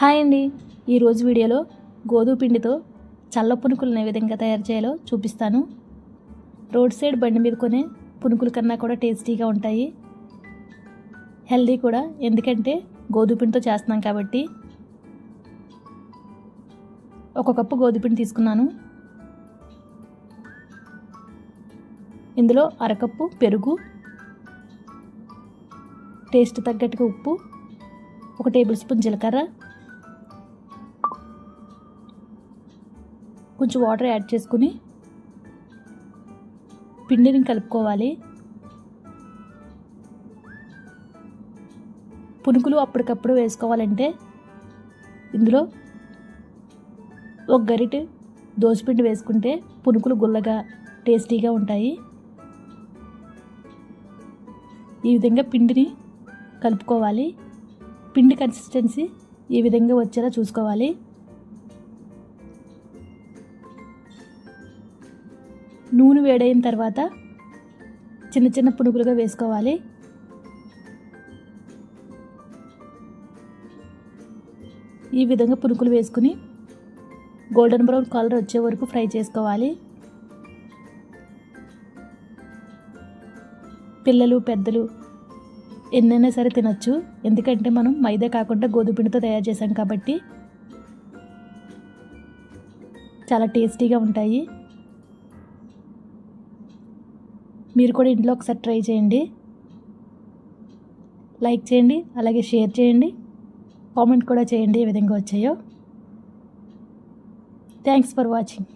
Hi అండి. ఈరోజు వీడియోలో గోధుమ పిండితో చల్ల పునుకులను ఏ విధంగా తయారు చేయాలో చూపిస్తాను. రోడ్ సైడ్ బండి మీద కొనే పునుకుల కన్నా కూడా టేస్టీగా ఉంటాయి. హెల్దీ కూడా ఎందుకంటే గోధుమ పిండితో చేస్తున్నాం కాబట్టి. ఒక కప్పు గోధుమ పిండి తీసుకున్నాను. ఇందులో అరకప్పు పెరుగు టేస్ట్ తగ్గట్టుగా ఉప్పు ఒక టేబుల్ స్పూన్ జీలకర్ర కొంచెం వాటర్ యాడ్ చేసుకుని పిండిని కలుపుకోవాలి. పునుకులు అప్పటికప్పుడు వేసుకోవాలంటే ఇందులో ఒక గరిటె దోసపిండి వేసుకుంటే పునుకులు గుల్లగా టేస్టీగా ఉంటాయి. ఈ విధంగా పిండిని కలుపుకోవాలి. పిండి కన్సిస్టెన్సీ ఈ విధంగా వచ్చేలా చూసుకోవాలి. నూనె వేడైన తర్వాత చిన్న చిన్న పునుగులుగా వేసుకోవాలి. ఈ విధంగా పునుకులు వేసుకుని గోల్డెన్ బ్రౌన్ కలర్ వచ్చే వరకు ఫ్రై చేసుకోవాలి. పిల్లలు పెద్దలు ఎన్నైనా సరే తినచ్చు. ఎందుకంటే మనం మైదా కాకుండా గోధుమ పిండితో తయారు చేసాం కాబట్టి చాలా టేస్టీగా ఉంటాయి. మీరు కూడా ఇంట్లో ఒకసారి ట్రై చేయండి. లైక్ చేయండి అలాగే షేర్ చేయండి. కామెంట్ కూడా చేయండి ఏ విధంగా వచ్చాయో. Thanks for watching.